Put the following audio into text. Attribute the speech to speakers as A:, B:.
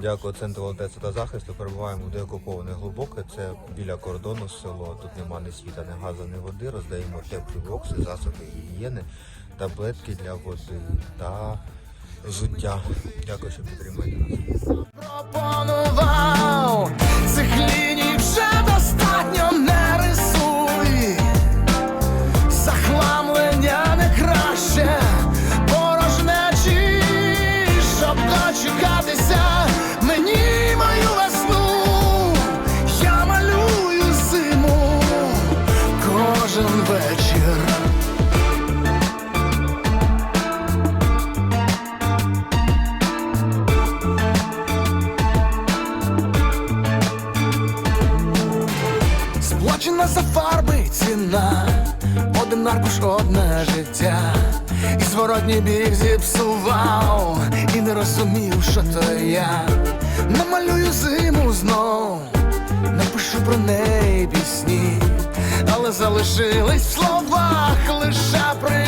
A: Дякую центру волонтерства та захисту. Перебуваємо в деокуповане глибоке. Це біля кордону село. Тут нема ні світа, ні газу, ні води. Роздаємо теплі бокси, засоби гігієни, таблетки для води та життя. Дякую, що підтримуєте нас.
B: Кожен вечір. Сплачена за фарби ціна, один аркуш одне життя, і зворотній бік зіпсував, і не розумів, що то я. Намалюю зиму знов, напишу про неї залишились в словах лише пригоди.